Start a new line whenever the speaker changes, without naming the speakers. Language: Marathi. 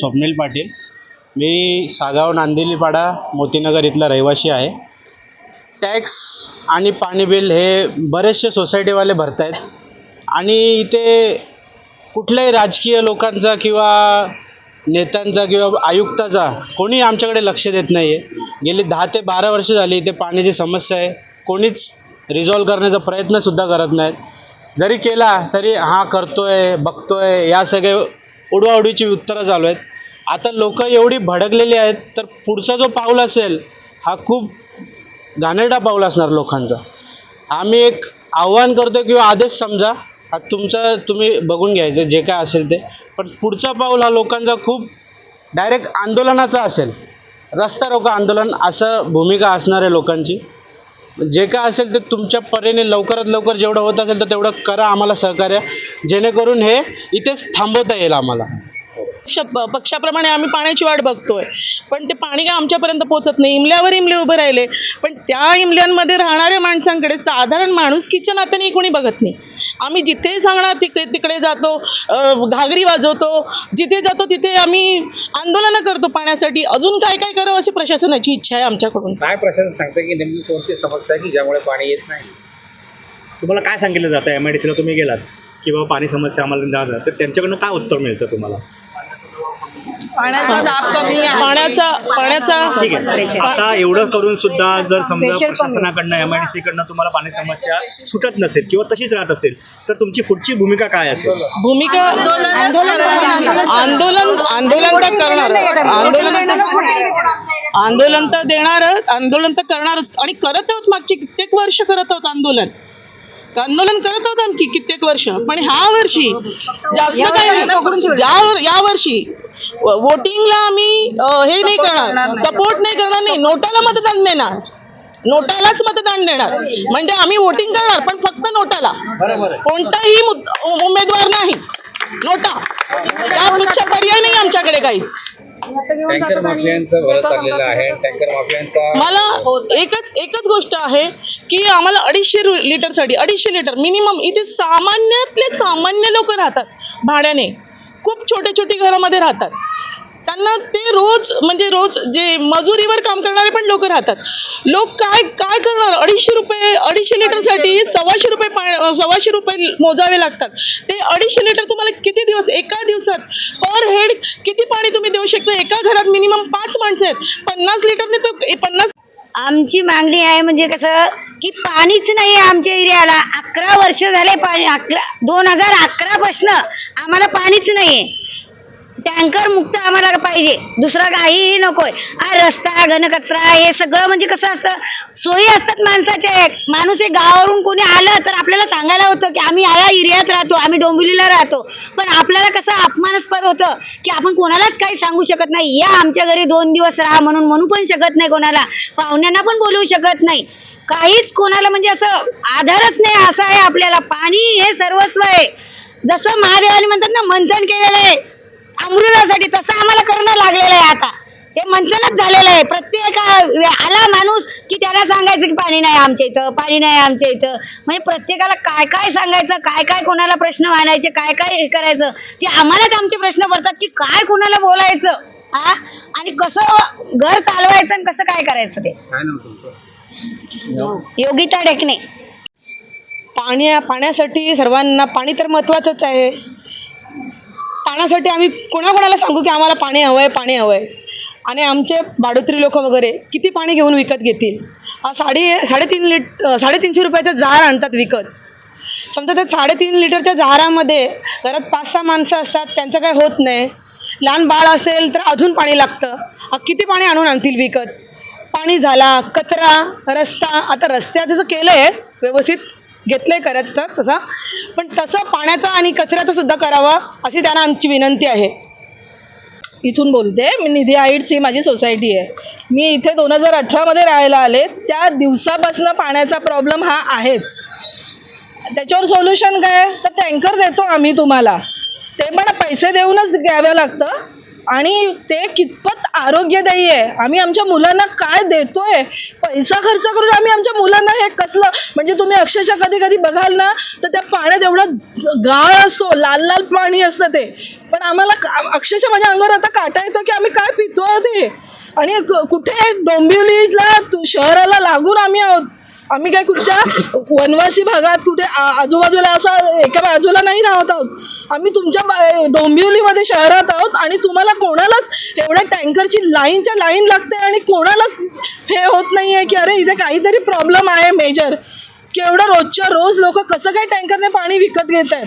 स्वप्नील पाटील. मी सागाव नांदिलीपाडा मोतीनगर इथला रहिवासी आहे. टॅक्स आणि पाणी बिल हे बरेचसे सोसायटीवाले भरत आहेत आणि इथे कुठल्याही राजकीय लोकांचा किंवा नेत्यांचा किंवा आयुक्ताचा कोणी आमच्याकडे लक्ष देत नाही आहे गेली दहा ते बारा वर्ष झाली इथे पाण्याची समस्या आहे. कोणीच रिझॉल्व करण्याचा प्रयत्नसुद्धा करत नाहीत. जरी केला तरी हां करतोय बघतोय या सगळे उडवाउडीची उत्तरं चालू आहेत. आता लोक एवढी भडकलेली आहेत तर पुढचा जो पाऊल असेल हा खूप घाणेरडा पाऊल असणार लोकांचा. आम्ही एक आव्हान करतो किंवा आदेश समजा हा तुमचा तुम्ही बघून घ्यायचं जे काय असेल ते. पण पुढचा पाऊल हा लोकांचा खूप डायरेक्ट आंदोलनाचा असेल. रस्ता रोको आंदोलन असं भूमिका असणार आहे लोकांची. जे काय असेल ते तुमच्या परीने लवकरात लवकर जेवढं होत असेल तर तेवढं करा आम्हाला सहकार्य. जेणेकरून हे इथेच थांबवता येईल आम्हाला.
पक्षाप्रमाणे आम्ही पाण्याची वाट बघतोय. पण ते पाणी काय आमच्यापर्यंत पोहोचत नाही. इमल्यावर इमले उभे राहिले. पण त्या इमल्यांमध्ये राहणाऱ्या माणसांकडे साधारण माणूस किचन आता कोणी बघत नाही. आम्ही जिथे सांगणार तिकडे तिकडे जातो घागरी वाजवतो. जिथे जातो तिथे आम्ही आंदोलनं करतो पाण्यासाठी. अजून काय काय करावं अशी प्रशासनाची इच्छा आहे आमच्याकडून.
काय प्रशासन सांगतं की नेमकी कोणती समस्या आहे की ज्यामुळे पाणी येत नाही? तुम्हाला काय सांगितलं जातं? एम आय डी सीला तुम्ही गेलात की बाबा पाणी समस्या आम्हाला जाणार तर त्यांच्याकडनं काय उत्तर मिळतं तुम्हाला?
पाण्याचा दाब कमी पाण्याचा पाण्याचा
ठीक आहे. आता एवढं करून सुद्धा जर समजा प्रशासनाकडनं एम आय डी सीकडनं तुम्हाला पाणी समस्या सुटत नसेल किंवा तशीच राहत असेल तर तुमची पुढची भूमिका काय असेल?
भूमिका आंदोलन आंदोलन तर करणार. आंदोलन आंदोलन तर देणार आंदोलन तर करणारच. आणि करत आहोत मागची कित्येक वर्ष करत आहोत आंदोलन. आंदोलन करत आहोत आम्ही कित्येक वर्ष. पण ह्या वर्षी जास्त ज्या या वर्षी वोटिंगला आम्ही हे नाही करणार. सपोर्ट नाही. करणार नाही. नोटाला मतदान देणार. नोटालाच मतदान देणार. म्हणजे आम्ही वोटिंग करणार पण फक्त नोटाला. कोणताही उमेदवार नाही. नोटा. त्यापेक्षा पर्याय नाही आमच्याकडे काहीच.
टँकर माफियांचं भरत चाललेलं आहे. टँकर माफियांचा
मला एकच एकच गोष्ट आहे की आम्हाला अडीचशे लिटरसाठी अडीचशे लिटर मिनिमम इथे सामान्यातले सामान्य लोक राहतात भाड्याने. खूप छोटे छोटे घरामध्ये राहतात. त्यांना ते रोज म्हणजे रोज जे मजुरीवर काम करणारे पण लोक राहतात. लोक काय काय करणार? अडीचशे रुपये अडीचशे लिटरसाठी सव्वाशे रुपये पा सव्वाशे रुपये मोजावे लागतात. ते अडीचशे लिटर तुम्हाला किती दिवस एका दिवसात पर हेड किती पाणी तुम्ही देऊ शकता? एका घरात मिनिमम पाच माणसं आहेत. पन्नास लिटरने तो पन्नास
आमची मागणी आहे म्हणजे कसं की पाणीच नाही आहे आमच्या एरियाला. अकरा वर्ष झाले पाणी अकरा दोन हजार अकरा पासनं आम्हाला पाणीच नाही टँकर मुक्त आम्हाला पाहिजे. दुसरा काहीही नकोय. हा रस्ता घनकचरा हे सगळं म्हणजे कसं असतं? सोयी असतात माणसाच्या एक. माणूस एक गावावरून कोणी आलं तर आपल्याला सांगायला होतं की आम्ही या एरियात राहतो आम्ही डोंबिवलीला राहतो. पण आपल्याला कसं अपमानास्पद होतं की आपण कोणालाच काही सांगू शकत नाही. या आमच्या घरी दोन दिवस राहा म्हणून म्हणू पण शकत नाही कोणाला. पाहुण्यांना पण बोलवू शकत नाही. काहीच कोणाला म्हणजे असं आधारच नाही. असं आहे आपल्याला. पाणी हे सर्वस्व आहे. जसं महादेवाने म्हणतात ना मंथन केलेलं आहे. अमृतासाठी तसं आम्हाला करणं लागलेलं आहे आता. ते मंथनच झालेलं आहे. प्रत्येक आला माणूस की त्याला सांगायचं की पाणी नाही आमच्या इथं पाणी नाही आमच्या इथं. म्हणजे प्रत्येकाला काय काय सांगायचं काय काय कोणाला प्रश्न मांडायचे काय काय हे करायचं ते आम्हालाच आमचे प्रश्न पडतात की काय कोणाला बोलायचं हा आणि कसं घर चालवायचं आणि कसं काय करायचं ते.
काय नाव तुमचं?
योगिता ढेकणे
पाण्या पाण्यासाठी सर्वांना पाणी तर महत्त्वाचंच आहे. पाण्यासाठी आम्ही कोणाकोणाला सांगू की आम्हाला पाणी हवं आहे पाणी हवं आहे आणि आमचे बाडोत्री लोक वगैरे किती पाणी घेऊन विकत घेतील? हा साडे साडेतीन लिट साडेतीनशे रुपयाचं जार आणतात विकत. समजा त्या साडेतीन लिटरच्या जहारामध्ये घरात पाच सहा माणसं असतात त्यांचं काय होत नाही. लहान बाळ असेल तर अजून पाणी लागतं. किती पाणी आणून आणतील विकत? पाणी झाला कचरा रस्ता आता रस्त्याचं जसं केलं आहे व्यवस्थित घेतलंय करायचा तसा. पण तसं पाण्याचा आणि कचऱ्याचा सुद्धा करावा अशी त्यांना आमची विनंती आहे. इथून बोलते मी निधी आईट्स ही माझी सोसायटी आहे. मी इथे दोन हजार अठरामध्ये राहायला आले त्या दिवसापासून पाण्याचा प्रॉब्लेम हा आहेच. त्याच्यावर सोल्युशन काय? तर टँकर देतो आम्ही तुम्हाला. ते पण पैसे देऊनच घ्यावं लागतं.
आणि ते कितपत आरोग्यदायी आहे? आम्ही आमच्या मुलांना काय देतोय? पैसा खर्च करून आम्ही आमच्या मुलांना हे कसलं? म्हणजे तुम्ही अक्षरशः कधी कधी बघाल ना तर त्या पाण्यात एवढा गाळ असतो लाल लाल पाणी असतं ते. पण आम्हाला का- अक्षरशः माझ्या अंगावर आता काटा येतो की आम्ही काय पितो ते? आणि क- कुठे डोंबिवलीला शहराला लागून आम्ही आहोत? आम्ही काय कुठच्या वनवासी भागात कुठे आजूबाजूला असं एका बाजूला नाही राहत आहोत. आम्ही तुमच्या डोंबिवलीमध्ये शहरात आहोत आणि तुम्हाला कोणालाच एवढ्या टँकरची लाईनच्या लाईन लागते आणि कोणालाच हे होत नाही आहे की अरे इथे काहीतरी प्रॉब्लेम आहे मेजर की एवढं रोजच्या रोज लोक कसं काय टँकरने पाणी विकत घेत आहेत